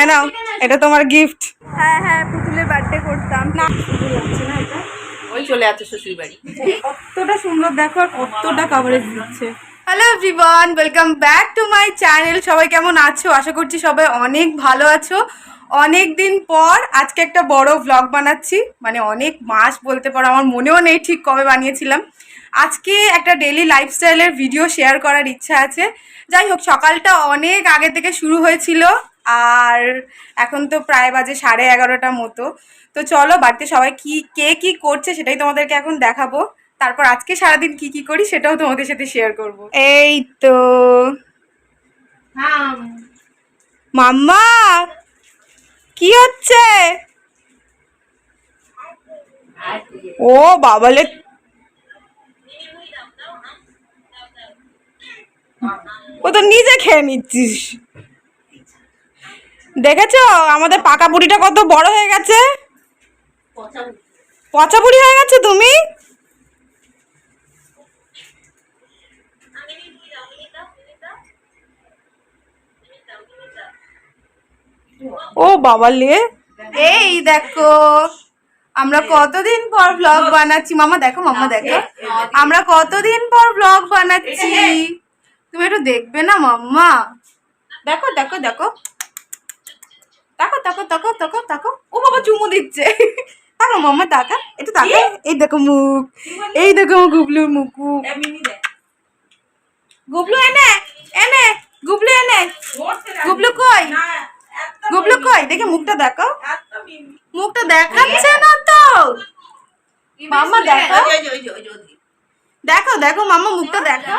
এ নাও এটা তোমার গিফট হ্যাঁ হ্যাঁ পুতুলের বার্থডে করতাম। না ওই চলে আছে শ্বশুর বাড়ি। কতটা সুন্দর দেখো আর কতটা কাভারেজ দিচ্ছে। Hello everyone welcome back to my channel সবাই কেমন আছো? আশা করছি সবাই অনেক ভালো আছো। অনেক দিন পর আজকে একটা বড় ভ্লগ বানাচ্ছি। মানে অনেক মাস বলতে পারো আমার মনেও নেই ঠিক কবে বানিয়েছিলাম। আজকে একটা ডেলি লাইফস্টাইলের ভিডিও শেয়ার করার ইচ্ছা আছে। যাই হোক সকালটা অনেক আগে থেকে শুরু হয়েছিল। আর এখন তো প্রায় বাজে সাড়ে এগারোটা মতো। তো চলো বাড়িতে সবাই কি কে কি করছে সেটাই তোমাদেরকে এখন দেখাবো। তারপর আজকে সারাদিন কি কি করি সেটাও তোমাদের সাথে শেয়ার করব। এই তো। মাম্মা কি হচ্ছে? ও বাবালে। ও তো নিজে খেয়ে নিচ্ছিস। দেখেছ? আমাদের পাকা বুড়িটা কত বড় হয়ে গেছে। পচা বুড়ি হয়ে গেছে তুমি? ও বাবা লে। এই দেখো, আমরা কতদিন পর ব্লগ বানাচ্ছি? মামা দেখো মামা দেখো। আমরা কতদিন পর ব্লগ বানাচ্ছি? তুমি একটু দেখবে না, মাম্মা? দেখো দেখো দেখো। তাকো তাকো তাকো তাকো তাকো ও বাবা চুমু দিচ্ছে। তাকো মাম্মা তাকা। একটু তাকা। এই দেখো মুখ। এই দেখো গুবলুর মুখ। গুবলু এনে এনে গুবলু এনে। গুবলু কই? গুবলু কই? দেখে মুখটা দেখো মুখটা দেখাচ্ছে না তো। মাম্মা দেখো দেখো দেখো মাম্মা মুখটা দেখো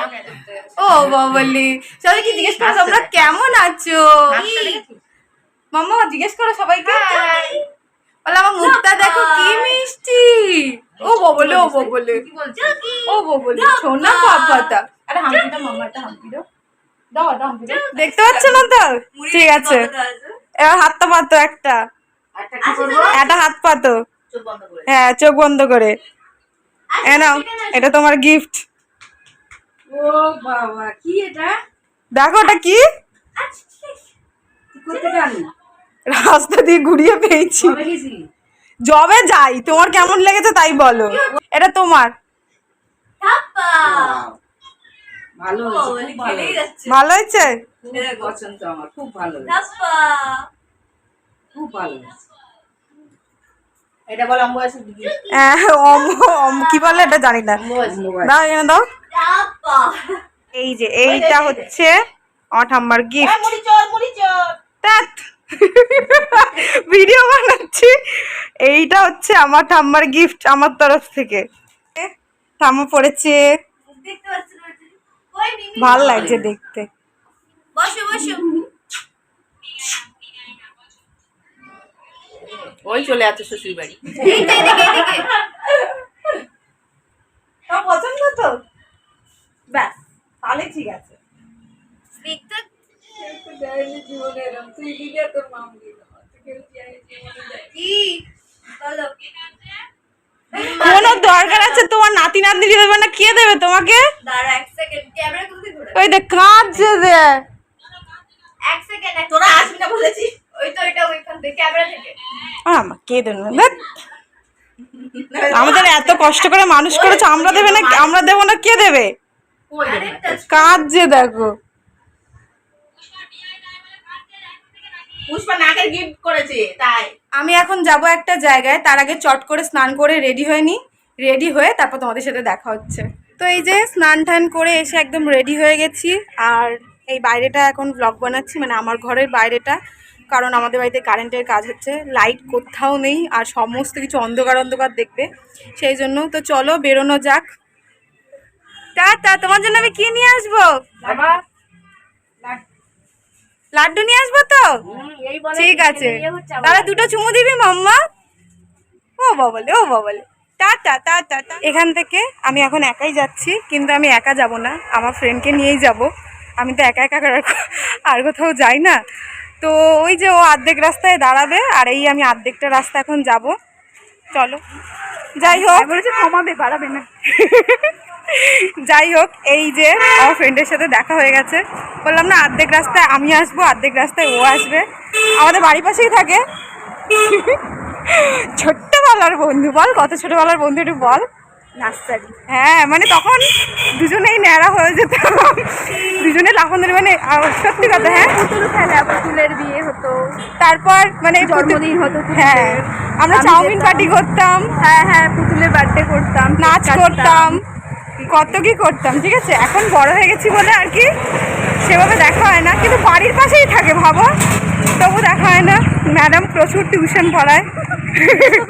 ও বাবলি। সবাই কি জিজ্ঞেস করো তোমরা কেমন আছো? মাম্মা জিজ্ঞেস করো সবাইকে। বলে আমার মুখটা দেখো কি মিষ্টি। ও ববলে ও ববলে। ও ববলে সোনা পাপাটা আরে হাম্পিটা মাম্মা একটা হাম্পি দাও। দাও একটা হাম্পি দাও। দেখতে পাচ্ছ না তো ঠিক আছে। এবার হাতটা পাতো একটা। একটা হাত পাতো। হ্যাঁ চোখ বন্ধ করে। এ নাও এটা তোমার গিফট ও বাবা কি এটা? দেখো ওটা কি করতে জানি? রাস্তা দিয়ে ঘুরিয়ে পেয়েছি। জবে যাই তোমার কেমন লেগেছে তাই বলো। এটা তোমার। ভালো হয়েছে খুব ভালো হয়েছে। ভালো হয়েছে? খুব পছন্দ আমার খুব ভালো খুব ভালো এটা বল হ্যাঁ, অম- অম- কি বলে এটা জানি না। দাও এখানে দাও। এই যে এইটা হচ্ছে আমার ঠাম্মার গিফট ভিডিও বানাচ্ছি। এইটা হচ্ছে আমার ঠাম্মার গিফট আমার তরফ থেকে। ঠাম্মা পড়েছে। ভালো লাগছে দেখতে। ওই চলে আছে শ্বশুর বাড়ি। পছন্দ তো? ব্যাস তাহলে ঠিক আছে। কোনো দরকার আছে তোমার নাতি নাতনি দেবে না? কে দেবে তোমাকে? ওই দেখ কাঁদছে দে তোরা আসবি না বলেছি। আমা কে দেবে না? আমাদের এত কষ্ট করে মানুষ করেছে আমরা দেবে না আমরা দেবো না কে দেবে? কাঁদছে দেখো। পুষ্পা নাকের গিফট করেছে তাই। আমি এখন যাব একটা জায়গায় তার আগে চট করে স্নান করে রেডি হয়ে নি। রেডি হয়ে তারপর তোমাদের সাথে দেখা হচ্ছে। তো এই যে স্নান টান করে এসে একদম রেডি হয়ে গেছি আর এই বাইরেটা এখন ব্লগ বানাচ্ছি মানে আমার ঘরের বাইরেটা কারণ আমাদের বাড়িতে কারেন্টের কাজ হচ্ছে লাইট কোথাও নেই আর সমস্ত কিছু অন্ধকার অন্ধকার দেখবে সেই জন্য তো চলো বেরোনো যাক। তা তোমার জন্য আমি কি নিয়ে আসব? বাবা লাড্ডু নিয়ে আসব তো? ঠিক আছে। তাহলে দুটো চুমু দিবি মাম্মা। ও বাবলে ও বাবলে। টাটা টাটা টা এখান থেকে আমি এখন একাই যাচ্ছি কিন্তু আমি একা যাব না। আমার ফ্রেন্ডকে নিয়েই যাব। আমি তো একা একা আর আর কোথাও যাই না। তো ওই যে ও অর্ধেক রাস্তায় দাঁড়াবে আর এই আমি অর্ধেকটা রাস্তা এখন যাব। চলো। যাই হোক। বলেছে কমাবে বাড়াবে না। যাই হোক এই যে আমার ফ্রেন্ডের সাথে দেখা হয়ে গেছে। বললাম না অর্ধেক রাস্তায় আমি আসব অর্ধেক রাস্তায় ও আসবে। আমাদের বাড়ির পাশেই থাকে। ছোট্টবেলার বন্ধু বল কত ছোটবেলার বন্ধু একটু বল। নার্সারি। হ্যাঁ মানে তখন দুজনেই ন্যাড়া হয়ে যেত দুজনে লাফন ধরে মানে সত্যি কথা হ্যাঁ? পুতুল খেলা পুতুলের বিয়ে হতো। তারপর মানে জন্মদিন হতো হ্যাঁ আমরা চাউমিন পার্টি করতাম। হ্যাঁ হ্যাঁ পুতুলের বার্থডে করতাম নাচ করতাম। কত কি করতাম, ঠিক আছে? এখন বড় হয়ে গেছি বলে আর কি সেভাবে দেখা হয় না, কিন্তু বাড়ির পাশেই থাকে ভাবো। তবু দেখা হয় না। ম্যাডাম প্রচুর টিউশন পড়ায়।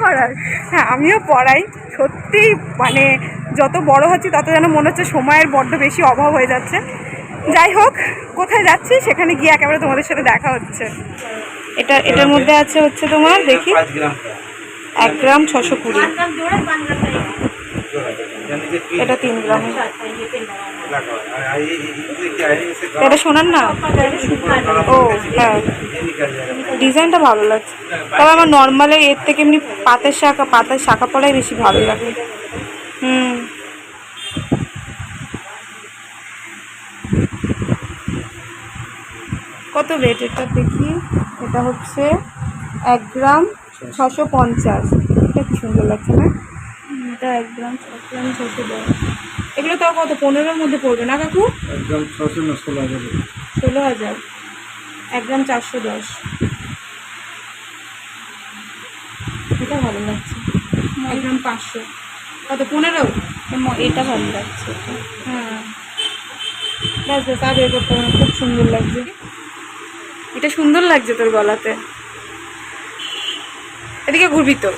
পড়ায় হ্যাঁ আমিও পড়াই। সত্যি মানে যত বড় হচ্ছি, তত যেন মনে হচ্ছে সময়ের বড্ড বেশি অভাব হয়ে যাচ্ছে। যাই হোক, কোথায় যাচ্ছি সেখানে গিয়ে একেবারে তোমাদের সাথে দেখা হচ্ছে। এটা, এটার মধ্যে আছে হচ্ছে তোমার, দেখি। এক গ্রাম ছশো কুড়ি। এটা তিন গ্রাম। এটা শোনান না? ও হ্যাঁ ডিজাইনটা ভালো লাগছে। তবে আমার নর্মালে এর থেকে এমনি পাতের শাখা, পাতার শাখা পড়াই বেশি ভালো লাগে। হুম। কত রেট এটা দেখি? এটা হচ্ছে এক গ্রাম ছশো পঞ্চাশ। এটা সুন্দর লাগছে না? এটা একদম একদম ছশো দেয়। এগুলো তাও কত? পনেরোর মধ্যে পড়বে না কাকু? একদম ছশো না ষোলো হাজার ষোলো হাজার। একদম চারশো দশ। এটা ভালো লাগছে। একদম পাঁচশো। কত? পনেরো? এটা ভালো লাগছে। হ্যাঁ। ব্যাস আর বের খুব সুন্দর লাগছে। এটা সুন্দর লাগছে তোর গলাতে। এদিকে ঘুরবি তো।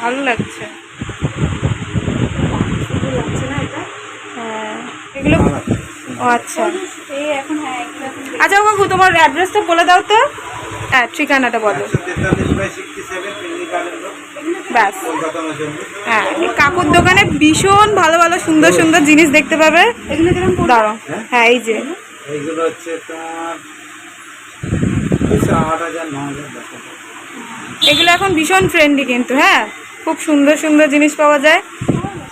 ভালো লাগছে। হ্যাঁ। এগুলো ও আচ্ছা। হ্যাঁ, আচ্ছা বাবু তোমার অ্যাড্রেসটা বলে দাও তো। হ্যাঁ ঠিকানাটা বলো। ব্যাস। হ্যাঁ কাকুর দোকানে ভীষণ ভালো ভালো সুন্দর সুন্দর জিনিস দেখতে পাবে। দাঁড়ো হ্যাঁ? এই যে। এগুলো এখন ভীষণ ট্রেন্ডি কিন্তু হ্যাঁ? খুব সুন্দর সুন্দর জিনিস পাওয়া যায়।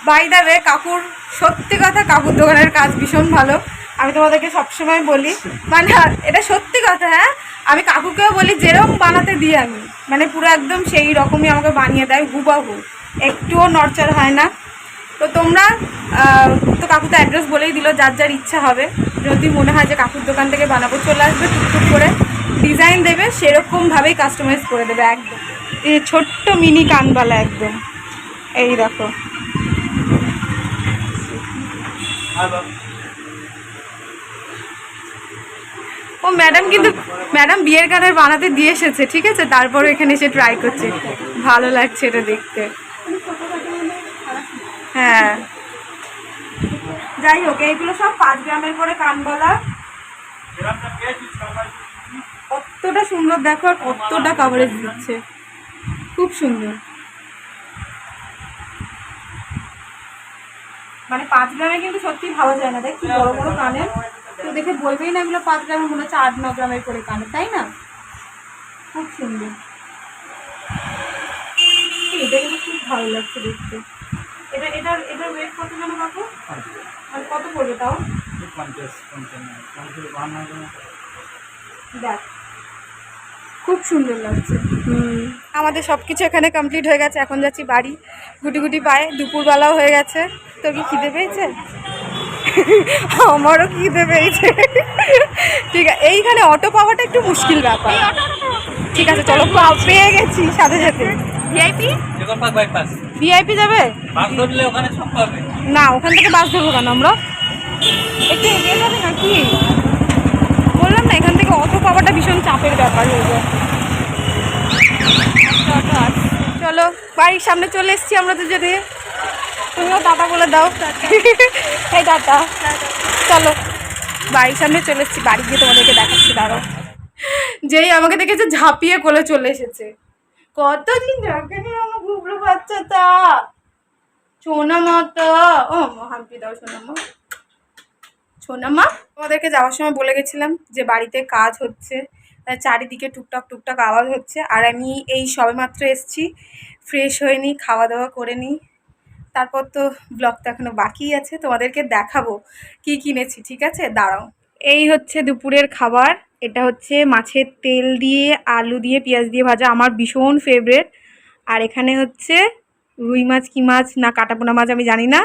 বাই দাবে কাকুর, সত্যি কথা কাকুর দোকানের কাজ ভীষণ ভালো। আমি তোমাদেরকে সবসময় বলি মানে এটা সত্যি কথা হ্যাঁ? আমি কাকুকেও বলি, যেরকম বানাতে দিই আমি মানে পুরো একদম সেই রকমই আমাকে বানিয়ে দেয়, হুবাহু। একটুও নড়চড় হয় না। তো তোমরা তো কাকু তো অ্যাড্রেস বলেই দিল, যার যার ইচ্ছা হবে। যদি মনে হয় যে কাকুর দোকান থেকে বানাবো, চলে আসবে টুকটুক করে। ডিজাইন দেবে, সেরকমভাবেই কাস্টমাইজ করে দেবে, একদম। ছোট্ট মিনি কানবালা একদম। এই দেখো। ও ম্যাডাম কিন্তু ম্যাডাম বিয়ের কানের বানাতে দিয়ে এসেছে ঠিক আছে? তারপর এখানে এসে ট্রাই করছে। ভালো লাগছে এটা দেখতে। হ্যাঁ। যাই হোক এইগুলো সব পাঁচ গ্রামের করে কানবালা। কতটা সুন্দর দেখো আর কতটা কাভারেজ দিচ্ছে। খুব সুন্দর। মানে পাঁচ গ্রামে কিন্তু সত্যি ভাবা যায় না। দেখ কি বড় বড় কানের। তো দেখে বলবেই না এগুলো পাঁচ গ্রামে মনে হচ্ছে আট ন গ্রামের করে কানে তাই না? খুব সুন্দর। এটা কিন্তু খুব ভালো লাগছে দেখতে। এটা এটার এটার ওয়েট কত যেন কাকু মানে কত পড়বে তাও? দেখ। খুব সুন্দর লাগছে। হুম। আমাদের সব কিছু এখানে কমপ্লিট হয়ে গেছে। এখন যাচ্ছি বাড়ি। গুটি গুটি পায়ে দুপুরবেলাও হয়ে গেছে। তোর কি খিদে পেয়েছে? আমারও খিদে পেয়েছে। ঠিক আছে এইখানে অটো পাওয়াটা একটু মুশকিল ব্যাপার। ঠিক আছে চলো পেয়ে গেছি সাথে সাথে। ভিআইপি জগন্নাথ বাইপাস ভিআইপি যাবে? বাস ধরলে ওখানে সব পাবে। না ওখান থেকে বাস ধরবো কেন আমরা? একটু এগিয়ে যাবে নাকি বললাম না এখান থেকে অটো পাওয়াটা ভীষণ চাপের ব্যাপার হয়ে যায়। চলো, বাড়ির সামনে চলে এসেছি আমরা দুজনে। তুমিও টাটা বলে দাও। এই টাটা চলো, বাড়ির সামনে চলে এসেছি, বাড়ি গিয়ে তোমাদেরকে দেখাচ্ছি, দাঁড়াও। যেই আমাকে দেখেছে ঝাঁপিয়ে কোলে চলে এসেছে। কতদিন দেখেনি আমার গুবলু বাচ্চাটা? সোনা মাতা ও হাম্পি দাও সোনা মা সোনা মা তোমাদেরকে যাওয়ার সময় বলে গেছিলাম যে বাড়িতে কাজ হচ্ছে চারিদিকে টুকটাক টুকটাক আওয়াজ হচ্ছে, আর আমি এই সবেমাত্র এসছি ফ্রেশ হয়ে নিই খাওয়া দাওয়া করে নিই। তারপর তো ব্লগটা এখনও বাকি আছে, তোমাদেরকে দেখাবো কি কিনেছি, ঠিক আছে? দাঁড়াও। এই হচ্ছে দুপুরের খাবার, এটা হচ্ছে মাছের তেল দিয়ে, আলু দিয়ে, পেঁয়াজ দিয়ে ভাজা, আমার ভীষণ ফেভারেট আর এখানে হচ্ছে রুই মাছ, কি মাছ, না কাটাপোনা মাছ আমি জানি না।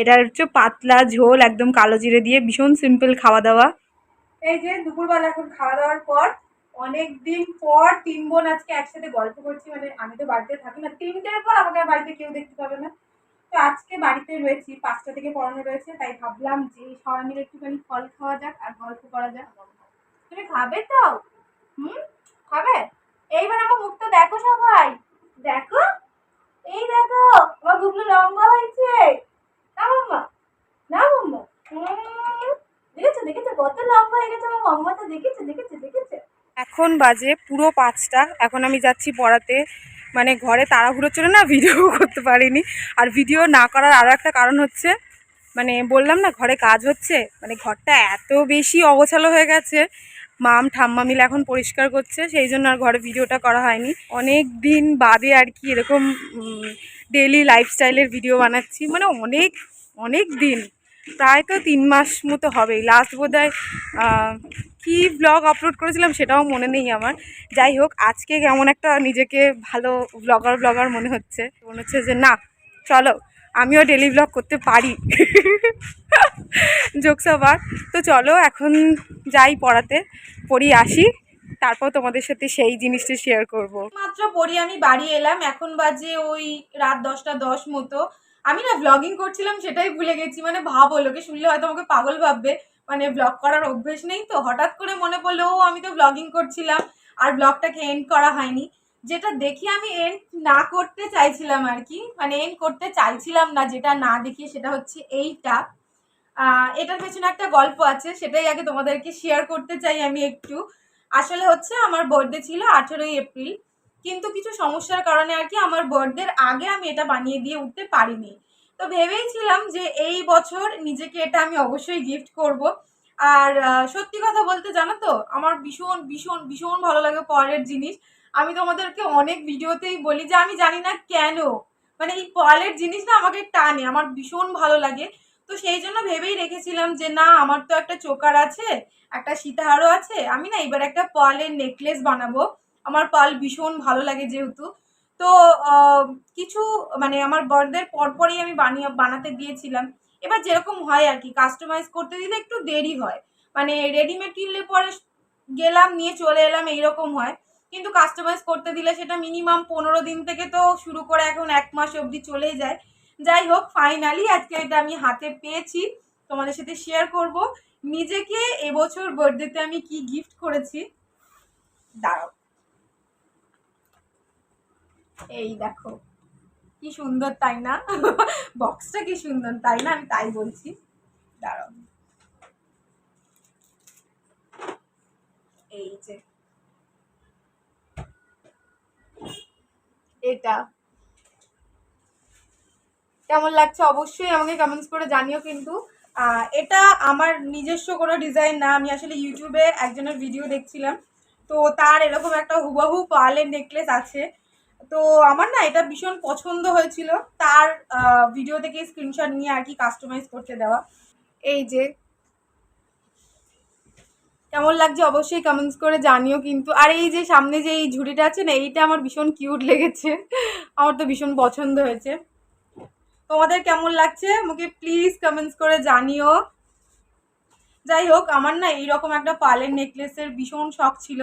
এটা হচ্ছে পাতলা ঝোল, একদম কালো জিরে দিয়ে, ভীষণ সিম্পল খাওয়া দাওয়া। এই যে দুপুরবেলা এখন খাওয়া দাওয়ার পর, অনেক দিন পর তিন বোন আজকে একসাথে গল্প করছি মানে আমি তো বাড়িতে থাকি না, তিনটের পর আমাকে বাড়িতে কেউ দেখতে পাবে না। তো আজকে বাড়িতে রয়েছি, পাঁচটা থেকে পড়ানো রয়েছে, তাই ভাবলাম যে সবাই মিলে একটুখানি ফল খাওয়া যাক আর গল্প করা যাক। তুমি খাবে তো? হুম? খাবে? এইবার আমার মুখটা দেখো সবাই। দেখো? এই দেখো আমার লম্বা হয়েছে। না মাম্মা না মাম্মা। দেখেছ দেখেছ, কত লম্বা হয়ে গেছে আমার দেখেছে দেখেছে দেখেছে। এখন বাজে পুরো পাঁচটা। এখন আমি যাচ্ছি পড়াতে মানে ঘরে তাড়াহুড়ো চলে না ভিডিও করতে পারিনি। আর ভিডিও না করার আরও একটা কারণ হচ্ছে মানে বললাম না, ঘরে কাজ হচ্ছে। মানে ঘরটা এত বেশি অগোছালো হয়ে গেছে। মাম, ঠাম্মা মিলে এখন পরিষ্কার করছে, সেই জন্য আর ঘরে ভিডিওটা করা হয়নি। অনেক দিন বাদে আর কি এরকম ডেলি লাইফস্টাইলের ভিডিও বানাচ্ছি। মানে অনেক অনেক দিন, প্রায় তো তিন মাস মতো হবেই লাস্ট বোধ হয় কী ব্লগ আপলোড করেছিলাম সেটাও মনে নেই আমার। যাই হোক, আজকে কেমন একটা নিজেকে ভালো ব্লগার ব্লগার মনে হচ্ছে। মনে হচ্ছে যে না, চলো, আমিও ডেলি ব্লগ করতে পারি। জোকস আবার। তো চলো, এখন যাই পড়াতে, পড়ি, আসি। তারপর তোমাদের সাথে সেই জিনিসটা শেয়ার করব। মাত্র পড়ি, আমি বাড়ি এলাম। এখন বাজে ওই রাত দশটা দশ মতো। আমি না ব্লগিং করছিলাম সেটাই ভুলে গেছি। মানে ভাবো লোকে শুনলে হয়তো আমাকে পাগল ভাববে। মানে ব্লগ করার অভ্যেস নেই তো। হঠাৎ করে মনে পড়ল, ও, আমি তো ব্লগিং করছিলাম। আর ব্লগটাকে এন্ড করা হয়নি। যেটা দেখি আমি এন্ড না করতে চাইছিলাম আর কি। মানে এন্ড করতে চাইছিলাম না, যেটা না দেখিয়ে, সেটা হচ্ছে এইটা। এটার পেছনে একটা গল্প আছে, সেটাই আগে তোমাদেরকে শেয়ার করতে চাই আমি একটু। আসলে হচ্ছে আমার বার্থডে ছিল আঠেরোই এপ্রিল, কিন্তু কিছু সমস্যার কারণে আর কি আমার বার্থডের আগে আমি এটা বানিয়ে দিয়ে উঠতে পারিনি। তো ভেবেইছিলাম যে এই বছর নিজেকে এটা আমি অবশ্যই গিফট করব। আর সত্যি কথা বলতে জানো তো, আমার ভীষণ ভীষণ ভীষণ ভালো লাগে পরের জিনিস। আমি তোমাদেরকে অনেক ভিডিওতেই বলি যে আমি জানি না কেন মানে এই পরের জিনিস না আমাকে টানে, আমার ভীষণ ভালো লাগে। তো সেই জন্য ভেবেই রেখেছিলাম যে, না, আমার তো একটা চোকার আছে, একটা সীতাহারও আছে, আমি না এবার একটা পালের নেকলেস বানাবো। আমার পাল ভীষণ ভালো লাগে যেহেতু। তো কিছু মানে আমার বড়দের পরপরই আমি বানিয়ে, বানাতে দিয়েছিলাম এবার যেরকম হয় আর কি কাস্টমাইজ করতে দিলে একটু দেরি হয়। মানে রেডিমেড কিনলে পরে গেলাম, নিয়ে চলে এলাম, এইরকম হয়। কিন্তু কাস্টমাইজ করতে দিলে সেটা মিনিমাম পনেরো দিন থেকে তো শুরু করে এখন এক মাস অবধি চলেই যায়। যাই হোক ফাইনালি আজকে এটা আমি হাতে পেয়েছি। তোমাদের সাথে শেয়ার করব। নিজেকে এবছর বার্থডেতে আমি কি গিফট করেছি? দাঁড়াও। এই দেখো, কি সুন্দর, তাই না? বক্সটা কি সুন্দর, তাই না? আমি তাই বলছি। দাঁড়াও। এই যে। এটা কেমন লাগছে অবশ্যই আমাকে কমেন্টস করে জানিও কিন্তু। এটা আমার নিজস্ব কোনো ডিজাইন না, আমি আসলে ইউটিউবে একজনের ভিডিও দেখছিলাম। তো তার এরকম একটা হুবাহু পার্লের নেকলেস আছে। তো আমার না এটা ভীষণ পছন্দ হয়েছিল। তার ভিডিও থেকে স্ক্রিনশট নিয়ে আর কি কাস্টমাইজ করতে দেওয়া। এই যে। কেমন লাগছে অবশ্যই কমেন্টস করে জানিও কিন্তু। আর এই যে সামনে যে এই ঝুড়িটা আছে না, এইটা আমার ভীষণ কিউট লেগেছে। আমার তো ভীষণ পছন্দ হয়েছে। তোমাদের কেমন লাগছে? আমাকে প্লিজ কমেন্টস করে জানিও। যাই হোক, আমার না এইরকম একটা পালের নেকলেসের ভীষণ শখ ছিল।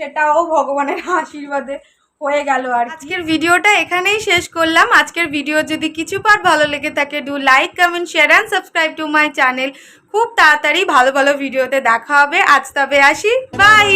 সেটাও ভগবানের আশীর্বাদে হয়ে গেল আর আজকের ভিডিওটা এখানেই শেষ করলাম। আজকের ভিডিও যদি কিছু পার ভালো লেগে থাকে do like comment share and subscribe to my channel খুব তাড়াতাড়ি ভালো ভালো ভিডিওতে দেখা হবে। আজ তবে আসি। বাই